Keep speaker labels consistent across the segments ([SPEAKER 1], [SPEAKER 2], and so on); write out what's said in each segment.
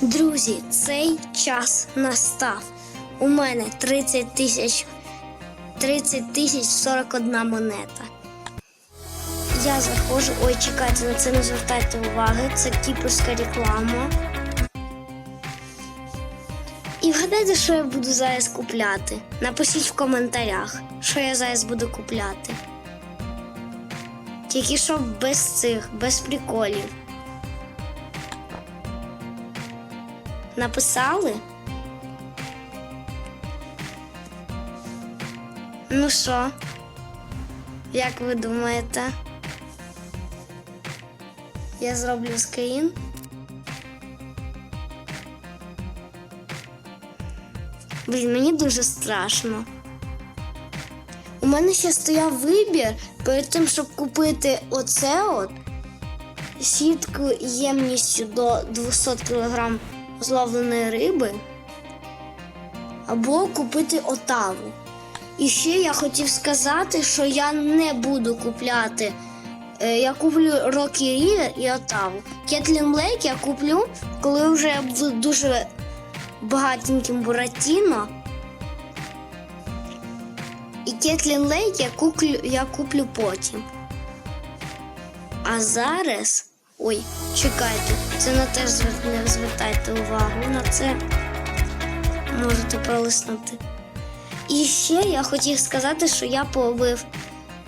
[SPEAKER 1] Друзі, цей час настав. У мене 30 тисяч 30 тисяч 41 монета. Я заходжу. Ой, чекайте, на це не звертайте уваги. Це кіпрська реклама. І вгадайте, що я буду зараз купляти. Напишіть в коментарях, що я зараз буду купляти. Тільки що без цих, без приколів. Написали? Ну що? Як ви думаєте? Я зроблю скрін. Блін, мені дуже страшно. У мене ще стояв вибір перед тим, щоб купити оце от сітку ємністю до 200 кг зловленої риби, або купити отаву. І ще я хотів сказати, що я не буду купляти. е, Я куплю Rocky River і Отаву. Кетлін Лейк я куплю, коли вже я буду дуже багатеньким Буратіно. І Кетлін Лейк я куплю, я куплю потім. А зараз. Ой, чекайте, це на теж не звертайте увагу на це. Можете пролиснути. І ще я хотів сказати, що я побив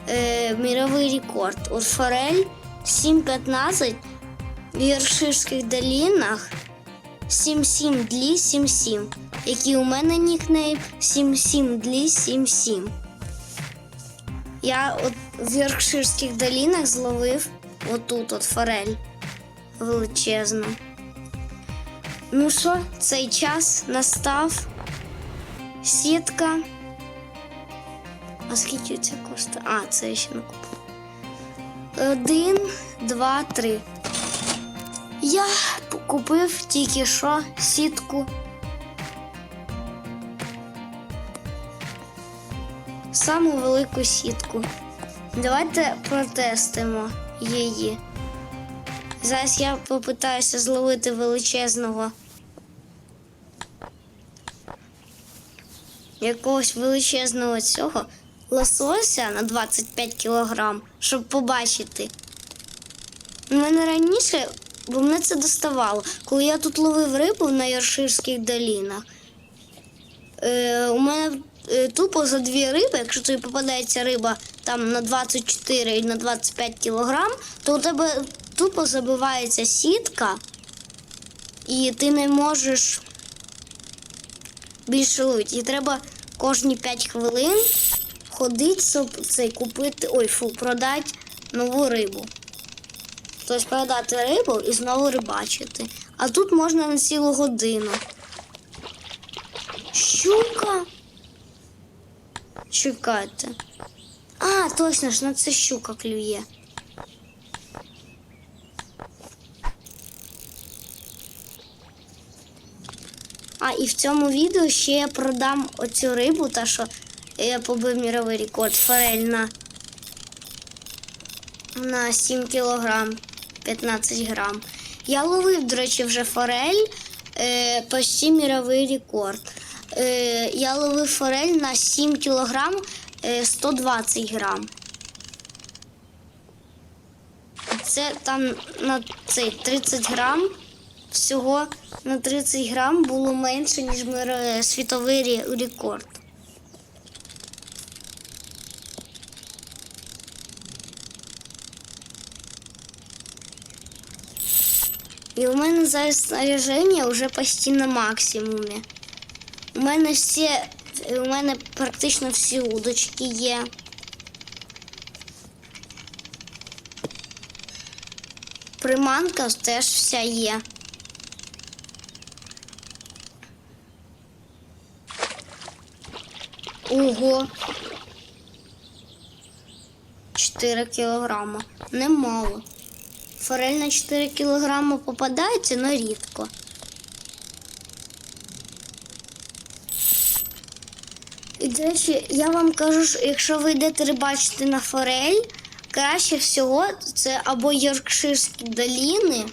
[SPEAKER 1] е, міровий рекорд. Форель 7.15 в Єрширських долінах 77 длі 77, який у мене нікнейм 77 длі 77. Я от в Йоркширських долінах зловив отут от форель величезну. Ну що, цей час настав. Сітка. А скільки це коштує? А, це я ще не купив. Один, два, три. Я купив тільки що сітку. Саму велику сітку. Давайте протестимо її. Зараз я попитаюся зловити величезного якогось величезного цього лосося на 25 кілограм, щоб побачити. У мене раніше, бо мене це доставало, коли я тут ловив рибу на Йорширських долінах. Е, у мене тупо за дві риби, якщо тобі попадається риба там на 24 і на 25 кілограм, то у тебе тупо забивається сітка, і ти не можеш більше ловити. І треба кожні 5 хвилин ходити, щоб цей купити, ой, фу, продати нову рибу. Тобто продати рибу і знову рибачити. А тут можна на цілу годину. Щука. Чекайте. А, точно ж на це щука клює. А, і в цьому відео ще я продам оцю рибу, та що я побив міровий рекорд форель на, на 7 кілограм 15 грам. Я ловив, до речі, вже форель е, почти міровий рекорд. Е, я ловив форель на 7 кілограм е, 120 грам. Це там на цей 30 грам. Всього на 30 грам було менше, ніж мир- світовий рекорд. І у мене зараз снаряження вже почти на максимумі. У мене всі, у мене практично всі удочки є. Приманка теж вся є. Ого. 4 кілограма. Немало. Форель на 4 кілограма попадається, але рідко. І, до речі, я вам кажу, що якщо ви йдете рибачити на форель, краще всього це або Йоркширські доліни,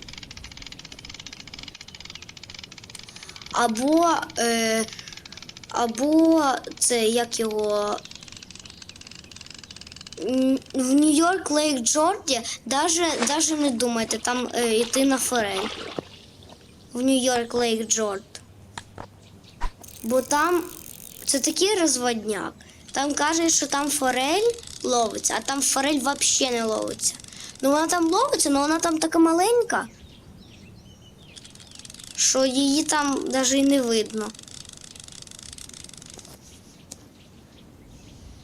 [SPEAKER 1] або, е, або це як його. В Нью-Йорк Лейк Джорді даже, не думайте там е, йти на форель. В Нью-Йорк Лейк Джорд. Бо там це такий розводняк. Там кажуть, що там форель ловиться, а там форель взагалі не ловиться. Ну вона там ловиться, але вона там така маленька, що її там навіть і не видно.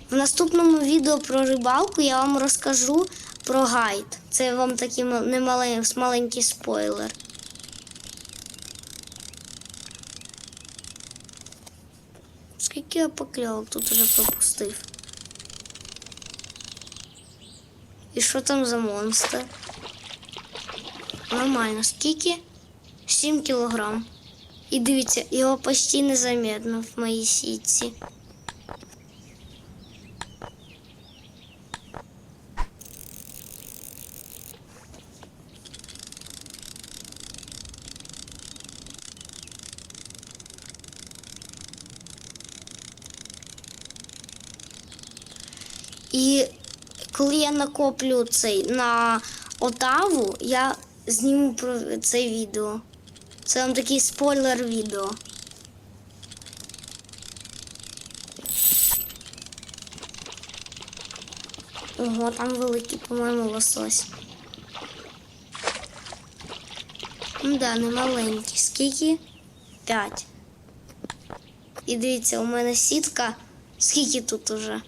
[SPEAKER 1] В наступному відео про рибалку я вам розкажу про гайд. Це вам такий маленький спойлер. Скільки я покльовок тут уже пропустив? І що там за монстр? Нормально, скільки? 7 кілограм. І дивіться, його почти незаметно в моїй сітці. І коли я накоплю цей на отаву, я зніму про це відео. Це вам такий спойлер відео. Ого, там великий, по-моєму, лосось. Ну да, не маленький. Скільки? П'ять. І дивіться, у мене сітка. Скільки тут уже?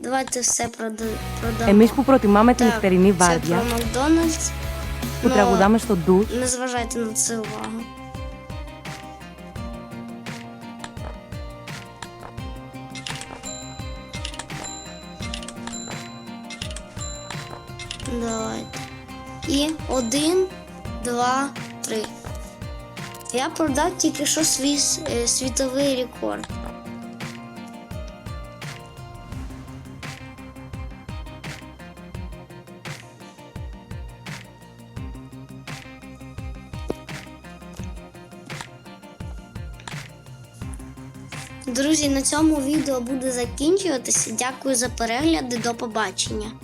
[SPEAKER 1] Давайте все прода- продамо.
[SPEAKER 2] Εμείς που προτιμάμε την
[SPEAKER 1] Так,
[SPEAKER 2] νυχτερινή
[SPEAKER 1] це
[SPEAKER 2] βάρδια,
[SPEAKER 1] про Макдональдс.
[SPEAKER 2] που
[SPEAKER 1] Ну,
[SPEAKER 2] τραγουδάμε στο ντους,
[SPEAKER 1] Не зважайте на це увагу. Давайте. І один, два, три. Я продав тільки що свій с- е, світовий рекорд. Друзі, на цьому відео буде закінчуватися. Дякую за перегляд до побачення.